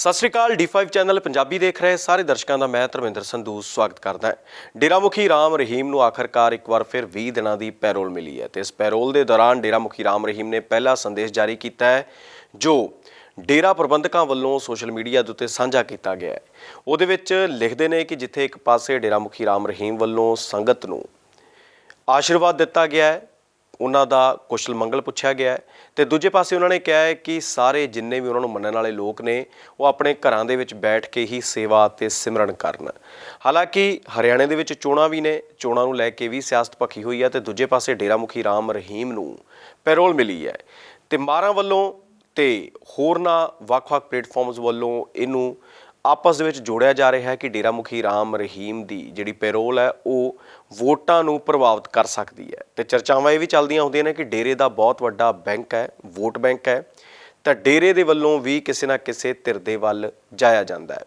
ਸਤਿ ਸ਼੍ਰੀ ਅਕਾਲ D5 channel Punjabi ਦੇਖ ਰਹੇ ਸਾਰੇ ਦਰਸ਼ਕਾਂ ਦਾ ਮੈਂ ਧਰਮਿੰਦਰ ਸੰਧੂ ਸਵਾਗਤ ਕਰਦਾ ਹਾਂ। ਡੇਰਾ ਮੁਖੀ ਰਾਮ ਰਹੀਮ ਨੂੰ ਆਖਰਕਾਰ ਇੱਕ ਵਾਰ ਫਿਰ 20 ਦਿਨਾਂ ਦੀ ਪੈਰੋਲ ਮਿਲੀ ਹੈ ਤੇ ਇਸ ਪੈਰੋਲ ਦੇ ਦੌਰਾਨ ਡੇਰਾ ਮੁਖੀ ਰਾਮ ਰਹੀਮ ਨੇ ਪਹਿਲਾ ਸੰਦੇਸ਼ ਜਾਰੀ ਕੀਤਾ ਹੈ, ਜੋ ਡੇਰਾ ਪ੍ਰਬੰਧਕਾਂ ਵੱਲੋਂ ਸੋਸ਼ਲ ਮੀਡੀਆ ਦੇ ਉੱਤੇ ਸਾਂਝਾ ਕੀਤਾ ਗਿਆ ਹੈ। ਉਹਦੇ ਵਿੱਚ ਲਿਖਦੇ ਨੇ ਕਿ ਜਿੱਥੇ ਇੱਕ ਪਾਸੇ ਡੇਰਾ ਮੁਖੀ ਰਾਮ ਰਹੀਮ ਵੱਲੋਂ ਸੰਗਤ ਨੂੰ ਆਸ਼ੀਰਵਾਦ ਦਿੱਤਾ ਗਿਆ ਹੈ ਉਹਨਾਂ ਦਾ ਕੁਸ਼ਲ ਮੰਗਲ ਪੁੱਛਿਆ ਗਿਆ ਹੈ। ਤੇ ਦੂਜੇ ਪਾਸੇ ਉਹਨਾਂ ਨੇ ਕਿਹਾ ਹੈ ਕਿ ਸਾਰੇ ਜਿੰਨੇ ਵੀ ਉਹਨਾਂ ਨੂੰ ਮੰਨਣ ਵਾਲੇ ਲੋਕ ਨੇ, ਉਹ ਆਪਣੇ ਘਰਾਂ ਦੇ ਵਿੱਚ ਬੈਠ ਕੇ ਹੀ ਸੇਵਾ ਤੇ ਸਿਮਰਨ ਕਰਨ। ਹਾਲਾਂਕਿ ਹਰਿਆਣੇ ਦੇ ਵਿੱਚ ਚੋਣਾਂ ਵੀ ਨੇ, ਚੋਣਾਂ ਨੂੰ ਲੈ ਕੇ ਵੀ ਸਿਆਸਤ ਭਖੀ ਹੋਈ ਹੈ ਤੇ ਦੂਜੇ ਪਾਸੇ ਡੇਰਾ ਮੁਖੀ ਰਾਮ ਰਹੀਮ ਨੂੰ ਪੈਰੋਲ ਮਿਲੀ ਹੈ। ਤੇ ਮਾਰਾਂ ਵੱਲੋਂ ਤੇ ਹੋਰਨਾਂ ਵੱਖ-ਵੱਖ ਪਲੇਟਫਾਰਮਸ ਵੱਲੋਂ ਇਹਨੂੰ ਆਪਸ ਦੇ ਵਿੱਚ ਜੋੜਿਆ ਜਾ ਰਿਹਾ ਹੈ ਕਿ ਡੇਰਾ ਮੁਖੀ ਰਾਮ ਰਹੀਮ ਦੀ ਜਿਹੜੀ ਪੈਰੋਲ ਹੈ, ਉਹ ਵੋਟਾਂ ਨੂੰ ਪ੍ਰਭਾਵਿਤ ਕਰ ਸਕਦੀ ਹੈ। ਤੇ ਚਰਚਾਵਾਂ ਇਹ ਵੀ ਚੱਲਦੀਆਂ ਹੁੰਦੀਆਂ ਨੇ ਕਿ ਡੇਰੇ ਦਾ ਬਹੁਤ ਵੱਡਾ ਬੈਂਕ ਹੈ, ਵੋਟ ਬੈਂਕ ਹੈ। ਤਾਂ ਡੇਰੇ ਦੇ ਵੱਲੋਂ ਵੀ ਕਿਸੇ ਨਾ ਕਿਸੇ ਧਿਰ ਦੇ ਵੱਲ ਜਾਇਆ ਜਾਂਦਾ ਹੈ।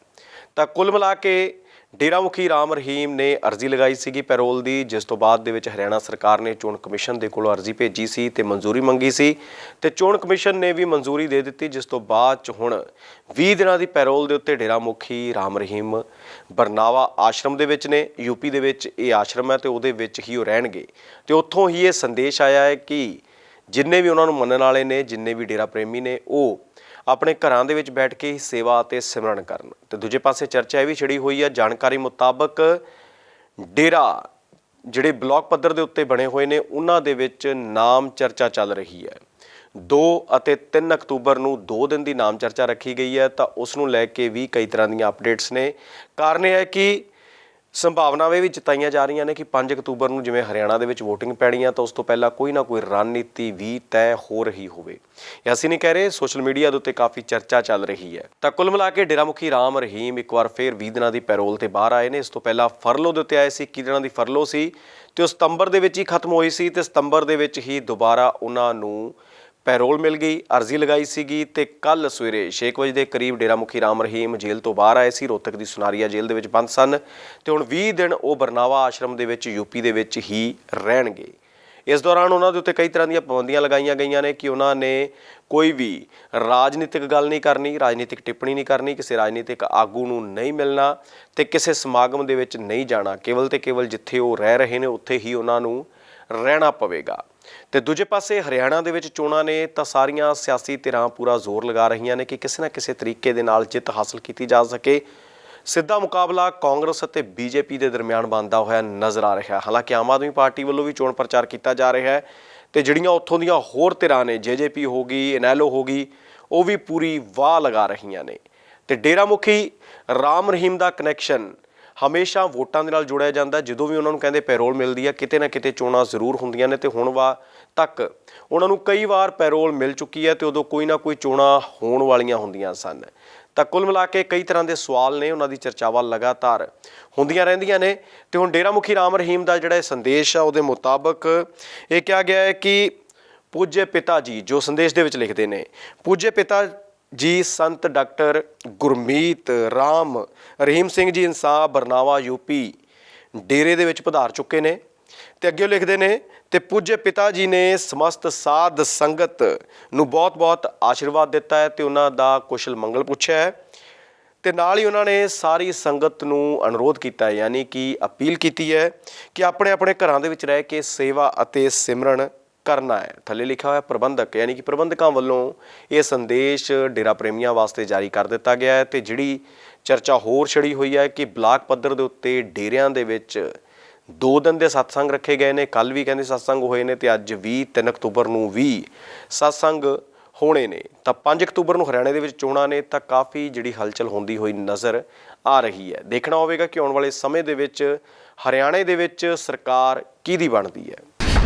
ਤਾਂ ਕੁੱਲ ਮਿਲਾ ਕੇ ਡੇਰਾ ਮੁਖੀ ਰਾਮ ਰਹੀਮ ਨੇ ਅਰਜ਼ੀ ਲਗਾਈ ਸੀਗੀ ਪੈਰੋਲ ਦੀ, ਜਿਸ ਤੋਂ ਬਾਅਦ ਦੇ ਵਿੱਚ ਹਰਿਆਣਾ ਸਰਕਾਰ ਨੇ ਚੋਣ ਕਮਿਸ਼ਨ ਦੇ ਕੋਲ ਅਰਜ਼ੀ ਭੇਜੀ ਸੀ ਤੇ ਮਨਜ਼ੂਰੀ ਮੰਗੀ ਸੀ ਤੇ ਚੋਣ ਕਮਿਸ਼ਨ ਨੇ ਵੀ ਮਨਜ਼ੂਰੀ ਦੇ ਦਿੱਤੀ, ਜਿਸ ਤੋਂ ਬਾਅਦ ਚ ਹੁਣ 20 ਦਿਨਾਂ ਦੀ ਪੈਰੋਲ ਦੇ ਉੱਤੇ ਡੇਰਾ ਮੁਖੀ ਰਾਮ ਰਹੀਮ ਬਰਨਾਵਾ ਆਸ਼ਰਮ ਦੇ ਵਿੱਚ ਨੇ ਯੂਪੀ ਦੇ ਵਿੱਚ ਇਹ ਆਸ਼ਰਮ ਹੈ ਤੇ ਉਹਦੇ ਵਿੱਚ ਹੀ ਉਹ ਰਹਿਣਗੇ। ਤੇ ਉੱਥੋਂ ਹੀ ਇਹ ਸੰਦੇਸ਼ ਆਇਆ ਹੈ ਕਿ ਜਿੰਨੇ ਵੀ ਉਹਨਾਂ ਨੂੰ ਮੰਨਣ ਵਾਲੇ ਨੇ, ਜਿੰਨੇ ਵੀ ਡੇਰਾ ਪ੍ਰੇਮੀ ਨੇ, ਉਹ ਆਪਣੇ ਘਰਾਂ ਦੇ ਵਿੱਚ ਬੈਠ ਕੇ ਹੀ ਸੇਵਾ ਅਤੇ ਸਿਮਰਨ ਕਰਨ। ਤੇ ਦੂਜੇ ਪਾਸੇ ਚਰਚਾ ਇਹ ਵੀ ਛਿੜੀ ਹੋਈ ਹੈ ਜਾਣਕਾਰੀ ਮੁਤਾਬਕ ਡੇਰਾ, ਜਿਹੜੇ ਬਲਾਕ ਪੱਧਰ ਦੇ ਉੱਤੇ ਬਣੇ ਹੋਏ ਨੇ, ਉਹਨਾਂ ਦੇ ਵਿੱਚ ਨਾਮ ਚਰਚਾ ਚੱਲ ਰਹੀ ਹੈ। 2 ਅਤੇ 3 ਅਕਤੂਬਰ ਨੂੰ 2 ਦਿਨ ਦੀ ਨਾਮ ਚਰਚਾ ਰੱਖੀ ਗਈ ਹੈ, ਤਾਂ ਉਸ ਨੂੰ ਲੈ ਕੇ ਵੀ ਕਈ ਤਰ੍ਹਾਂ ਦੀਆਂ ਅਪਡੇਟਸ ਨੇ। ਕਾਰਨ ਇਹ ਹੈ ਕਿ ਸੰਭਾਵਨਾਵਾਂ ਵੀ ਜਤਾਈਆਂ ਜਾ ਰਹੀਆਂ ਨੇ ਕਿ 5 ਅਕਤੂਬਰ ਨੂੰ ਜਿਵੇਂ ਹਰਿਆਣਾ ਦੇ ਵਿੱਚ ਵੋਟਿੰਗ ਪੈਣੀ ਆ ਤਾਂ ਉਸ ਤੋਂ ਪਹਿਲਾਂ ਕੋਈ ਨਾ ਕੋਈ ਰਣਨੀਤੀ ਵੀ ਤੈਅ ਹੋ ਰਹੀ ਹੋਵੇ। ਇਹ ਅਸੀਂ ਨਹੀਂ ਕਹਿ ਰਹੇ, ਸੋਸ਼ਲ ਮੀਡੀਆ ਦੇ ਉੱਤੇ ਕਾਫੀ ਚਰਚਾ ਚੱਲ ਰਹੀ ਹੈ। ਤਾਂ ਕੁੱਲ ਮਿਲਾ ਕੇ ਡੇਰਾ ਮੁਖੀ ਰਾਮ ਰਹੀਮ ਇੱਕ ਵਾਰ ਫੇਰ 20 ਦਿਨਾਂ ਦੀ ਪੈਰੋਲ ਤੇ ਬਾਹਰ ਆਏ ਨੇ। ਇਸ ਤੋਂ ਪਹਿਲਾਂ ਫਰਲੋ ਦੇ ਉੱਤੇ ਆਏ ਸੀ 21 ਦਿਨਾਂ ਦੀ ਫਰਲੋ ਸੀ, ਤੇ ਉਹ ਸਤੰਬਰ ਦੇ ਵਿੱਚ ਹੀ ਖਤਮ ਹੋਈ ਸੀ, ਤੇ ਸਤੰਬਰ ਦੇ ਵਿੱਚ ਹੀ ਦੁਬਾਰਾ ਉਹਨਾਂ ਨੂੰ ਪੈਰੋਲ ਮਿਲ ਗਈ, ਅਰਜ਼ੀ ਲਗਾਈ ਸੀਗੀ ਤੇ ਕੱਲ ਸਵੇਰੇ 6 ਵਜੇ ਦੇ ਕਰੀਬ ਡੇਰਾ ਮੁਖੀ ਰਾਮ ਰਹੀਮ ਜੇਲ੍ਹ ਤੋਂ ਬਾਹਰ ਆਏ ਸੀ, ਰੋਹਤਕ ਦੀ ਸੁਨਾਰੀਆ ਜੇਲ੍ਹ ਦੇ ਵਿੱਚ ਬੰਦ ਸਨ ਤੇ ਹੁਣ 20 ਦਿਨ ਉਹ ਬਰਨਾਵਾ ਆਸ਼ਰਮ ਦੇ ਵਿੱਚ ਯੂਪੀ ਦੇ ਵਿੱਚ ਹੀ ਰਹਿਣਗੇ। ਇਸ ਦੌਰਾਨ ਉਹਨਾਂ ਦੇ ਉੱਤੇ ਕਈ ਤਰ੍ਹਾਂ ਦੀਆਂ ਪਾਬੰਦੀਆਂ ਲਗਾਈਆਂ ਗਈਆਂ ਨੇ ਕਿ ਉਹਨਾਂ ਨੇ ਕੋਈ ਵੀ ਰਾਜਨੀਤਿਕ ਗੱਲ ਨਹੀਂ ਕਰਨੀ, ਰਾਜਨੀਤਿਕ ਟਿੱਪਣੀ ਨਹੀਂ ਕਰਨੀ, ਕਿਸੇ ਰਾਜਨੀਤਿਕ ਆਗੂ ਨੂੰ ਨਹੀਂ ਮਿਲਣਾ ਤੇ ਕਿਸੇ ਸਮਾਗਮ ਦੇ ਵਿੱਚ ਨਹੀਂ ਜਾਣਾ। ਕੇਵਲ ਤੇ ਕੇਵਲ ਜਿੱਥੇ ਉਹ ਰਹਿ ਰਹੇ ਨੇ, ਉੱਥੇ ਹੀ ਉਹਨਾਂ ਨੂੰ ਰਹਿਣਾ ਪਵੇਗਾ। ਤੇ ਦੂਜੇ ਪਾਸੇ ਹਰਿਆਣਾ ਦੇ ਵਿੱਚ ਚੋਣਾਂ ਨੇ ਤਾਂ ਸਾਰੀਆਂ ਸਿਆਸੀ ਧਿਰਾਂ ਪੂਰਾ ਜ਼ੋਰ ਲਗਾ ਰਹੀਆਂ ਨੇ ਕਿ ਕਿਸੇ ਨਾ ਕਿਸੇ ਤਰੀਕੇ ਦੇ ਨਾਲ ਜਿੱਤ ਹਾਸਲ ਕੀਤੀ ਜਾ ਸਕੇ। ਸਿੱਧਾ ਮੁਕਾਬਲਾ ਕਾਂਗਰਸ ਅਤੇ ਬੀਜੇਪੀ ਦੇ ਦਰਮਿਆਨ ਬਣਦਾ ਹੋਇਆ ਨਜ਼ਰ ਆ ਰਿਹਾ। ਹੈ ਹਾਲਾਂਕਿ ਆਮ ਆਦਮੀ ਪਾਰਟੀ ਵੱਲੋਂ ਵੀ ਚੋਣ ਪ੍ਰਚਾਰ ਕੀਤਾ ਜਾ ਰਿਹਾ ਹੈ ਤੇ ਜਿਹੜੀਆਂ ਉੱਥੋਂ ਦੀਆਂ ਹੋਰ ਧਿਰਾਂ ਨੇ, ਜੇਜੇਪੀ ਹੋ ਗਈ ਇਨੈਲੋ ਹੋ ਗਈ, ਉਹ ਵੀ ਪੂਰੀ ਵਾਹ ਲਗਾ ਰਹੀਆਂ ਨੇ। ਤੇ ਡੇਰਾ ਮੁਖੀ ਰਾਮ ਰਹੀਮ ਦਾ ਕਨੈਕਸ਼ਨ ਹਮੇਸ਼ਾ ਵੋਟਾਂ ਦੇ ਨਾਲ ਜੁੜਿਆ ਜਾਂਦਾ, ਜਦੋਂ ਵੀ ਉਹਨਾਂ ਨੂੰ ਕਹਿੰਦੇ ਪੈਰੋਲ ਮਿਲਦੀ ਹੈ ਕਿਤੇ ਨਾ ਕਿਤੇ ਚੋਣਾਂ ਜ਼ਰੂਰ ਹੁੰਦੀਆਂ ਨੇ ਤੇ ਹੁਣ ਵਾ ਤੱਕ ਉਹਨਾਂ ਨੂੰ ਕਈ ਵਾਰ ਪੈਰੋਲ ਮਿਲ ਚੁੱਕੀ ਹੈ ਤੇ ਉਦੋਂ ਕੋਈ ਨਾ ਕੋਈ ਚੋਣਾਂ ਹੋਣ ਵਾਲੀਆਂ ਹੁੰਦੀਆਂ ਸਨ। ਤਾਂ ਕੁੱਲ ਮਿਲਾ ਕੇ ਕਈ ਤਰ੍ਹਾਂ ਦੇ ਸਵਾਲ ਨੇ, ਉਹਨਾਂ ਦੀ ਚਰਚਾਵਾਂ ਲਗਾਤਾਰ ਹੁੰਦੀਆਂ ਰਹਿੰਦੀਆਂ ਨੇ। ਤੇ ਹੁਣ ਡੇਰਾ ਮੁਖੀ ਰਾਮ ਰਹੀਮ ਦਾ ਜਿਹੜਾ ਇਹ ਸੰਦੇਸ਼ ਆ, ਉਹਦੇ ਮੁਤਾਬਕ ਇਹ ਕਿਹਾ ਗਿਆ ਹੈ ਕਿ ਪੂਜੇ ਪਿਤਾ ਜੀ ਜੋ ਸੰਦੇਸ਼ ਦੇ ਵਿੱਚ ਲਿਖਦੇ ਨੇ ਪੂਜੇ ਪਿਤਾ ਜੀ, ਸੰਤ ਡਾਕਟਰ ਗੁਰਮੀਤ ਰਾਮ, ਰਹੀਮ ਸਿੰਘ ਜੀ ਇਨਸਾਫ ਬਰਨਾਵਾ ਯੂਪੀ ਡੇਰੇ ਦੇ ਵਿੱਚ ਪਧਾਰ ਚੁੱਕੇ ਨੇ ਤੇ ਅੱਗੇ ਉਹ ਲਿਖਦੇ ਨੇ, ਤੇ ਪੂਜਯ ਪਿਤਾ ਜੀ ਨੇ ਸਮਸਤ ਸਾਧ ਸੰਗਤ ਨੂੰ ਬਹੁਤ-ਬਹੁਤ ਆਸ਼ੀਰਵਾਦ ਦਿੱਤਾ ਹੈ ਤੇ ਉਹਨਾਂ ਦਾ ਕੁਸ਼ਲ ਮੰਗਲ ਪੁੱਛਿਆ ਹੈ ਤੇ ਨਾਲ ਹੀ ਉਹਨਾਂ ਨੇ ਸਾਰੀ ਸੰਗਤ ਨੂੰ ਅਨੁਰੋਧ ਕੀਤਾ ਹੈ, ਯਾਨੀ ਕਿ ਅਪੀਲ ਕੀਤੀ ਹੈ ਕਿ ਆਪਣੇ ਆਪਣੇ ਘਰਾਂ ਦੇ ਵਿੱਚ ਰਹਿ ਕੇ ਸੇਵਾ ਅਤੇ ਸਿਮਰਨ ਕਰਨਾ ਹੈ। ਥੱਲੇ ਲਿਖਿਆ ਹੋਇਆ ਪ੍ਰਬੰਧਕ, ਯਾਨੀ ਕਿ ਪ੍ਰਬੰਧਕਾਂ ਵੱਲੋਂ ਇਹ ਸੰਦੇਸ਼ ਡੇਰਾ ਪ੍ਰੇਮੀਆਂ ਵਾਸਤੇ ਜਾਰੀ ਕਰ ਦਿੱਤਾ ਗਿਆ ਹੈ ਤੇ ਜਿਹੜੀ ਚਰਚਾ ਹੋਰ ਛੜੀ ਹੋਈ ਹੈ ਕਿ ਬਲਾਕ ਪੱਧਰ ਦੇ ਉੱਤੇ ਡੇਰਿਆਂ ਦੇ ਵਿੱਚ ਦੋ ਦਿਨ ਦੇ ਸਤਸੰਗ ਰੱਖੇ ਗਏ ਨੇ ਕੱਲ ਵੀ ਕਹਿੰਦੇ ਸਤਸੰਗ ਹੋਏ ਨੇ ਤੇ ਅੱਜ 20 3 ਅਕਤੂਬਰ ਨੂੰ ਵੀ ਸਤਸੰਗ ਹੋਣੇ ਨੇ। ਤਾਂ 5 ਅਕਤੂਬਰ ਨੂੰ ਹਰਿਆਣੇ ਦੇ ਵਿੱਚ ਚੋਣਾਂ ਨੇ ਤਾਂ ਕਾਫੀ ਜਿਹੜੀ ਹਲਚਲ ਹੁੰਦੀ ਹੋਈ ਨਜ਼ਰ ਆ ਰਹੀ ਹੈ। ਦੇਖਣਾ ਹੋਵੇਗਾ ਕਿ ਆਉਣ ਵਾਲੇ ਸਮੇਂ ਦੇ ਵਿੱਚ ਹਰਿਆਣੇ ਦੇ ਵਿੱਚ ਸਰਕਾਰ ਕਿਹਦੀ ਬਣਦੀ ਹੈ।